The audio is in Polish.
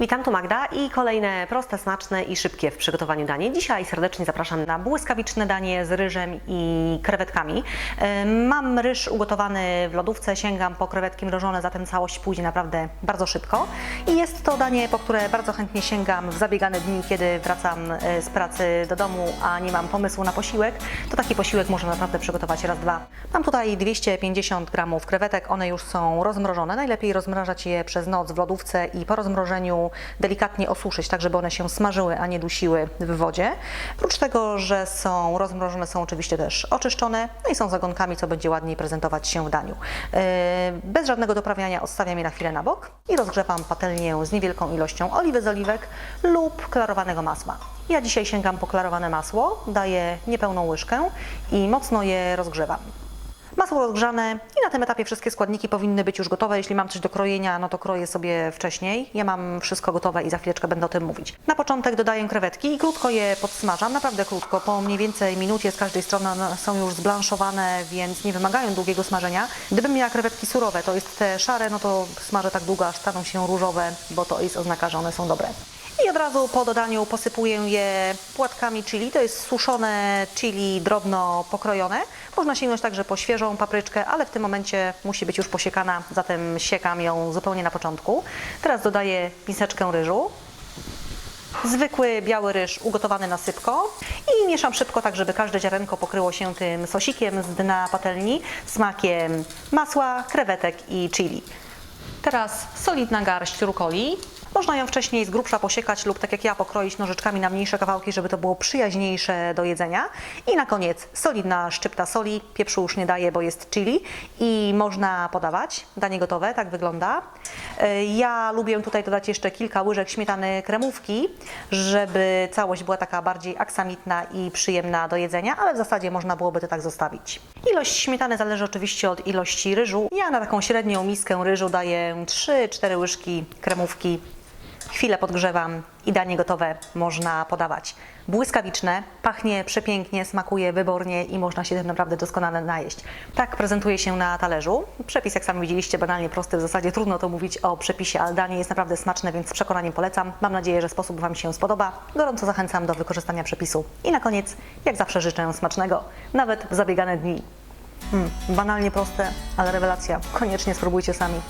Witam, tu Magda i kolejne proste, smaczne i szybkie w przygotowaniu danie. Dzisiaj serdecznie zapraszam na błyskawiczne danie z ryżem i krewetkami. Mam ryż ugotowany w lodówce, sięgam po krewetki mrożone, zatem całość pójdzie naprawdę bardzo szybko. I jest to danie, po które bardzo chętnie sięgam w zabiegane dni, kiedy wracam e, z pracy do domu, a nie mam pomysłu na posiłek. To taki posiłek można naprawdę przygotować raz, dwa. Mam tutaj 250 gramów krewetek, one już są rozmrożone. Najlepiej rozmrażać je przez noc w lodówce i po rozmrożeniu delikatnie osuszyć, tak żeby one się smażyły, a nie dusiły w wodzie. Oprócz tego, że są rozmrożone, są oczywiście też oczyszczone, no i są zagonkami, co będzie ładniej prezentować się w daniu. Yy, Bez żadnego doprawiania odstawiam je na chwilę na bok i rozgrzewam patelnię z niewielką ilością oliwy z oliwek lub klarowanego masła. Ja dzisiaj sięgam po klarowane masło, daję niepełną łyżkę i mocno je rozgrzewam. Masło rozgrzane i na tym etapie wszystkie składniki powinny być już gotowe. Jeśli mam coś do krojenia, no to kroję sobie wcześniej. Ja mam wszystko gotowe i za chwileczkę będę o tym mówić. Na początek dodaję krewetki i krótko je podsmażam, naprawdę krótko, po mniej więcej minucie z każdej strony są już zblanszowane, więc nie wymagają długiego smażenia. Gdybym miała krewetki surowe, to jest te szare, no to smażę tak długo, aż staną się różowe, bo to jest oznaka, że one są dobre. I od razu po dodaniu posypuję je płatkami chili. To jest suszone chili drobno pokrojone. Można sięgnąć także po świeżą papryczkę, ale w tym momencie musi być już posiekana, zatem siekam ją zupełnie na początku. Teraz dodaję miseczkę ryżu. Zwykły biały ryż ugotowany na sypko i mieszam szybko tak, żeby każde ziarenko pokryło się tym sosikiem z dna patelni, smakiem masła, krewetek i chili. Teraz solidna garść rukoli. Można ją wcześniej z grubsza posiekać lub tak jak ja pokroić nożyczkami na mniejsze kawałki, żeby to było przyjaźniejsze do jedzenia. I na koniec solidna szczypta soli. Pieprzu już nie daję, bo jest chili i można podawać. Danie gotowe, tak wygląda. E, Ja lubię tutaj dodać jeszcze kilka łyżek śmietany kremówki, żeby całość była taka bardziej aksamitna i przyjemna do jedzenia, ale w zasadzie można byłoby to tak zostawić. Ilość śmietany zależy oczywiście od ilości ryżu. Ja na taką średnią miskę ryżu daję 3-4 łyżki kremówki. Chwilę podgrzewam i danie gotowe można podawać. Błyskawiczne, pachnie przepięknie, smakuje wybornie i można się tym naprawdę doskonale najeść. Tak prezentuje się na talerzu. Przepis, jak sami widzieliście, banalnie prosty, w zasadzie trudno to mówić o przepisie, ale danie jest naprawdę smaczne, więc z przekonaniem polecam. Mam nadzieję, że sposób Wam się spodoba. Gorąco zachęcam do wykorzystania przepisu. I na koniec, jak zawsze życzę smacznego, nawet w zabiegane dni. Mm, banalnie proste, ale rewelacja. Koniecznie spróbujcie sami.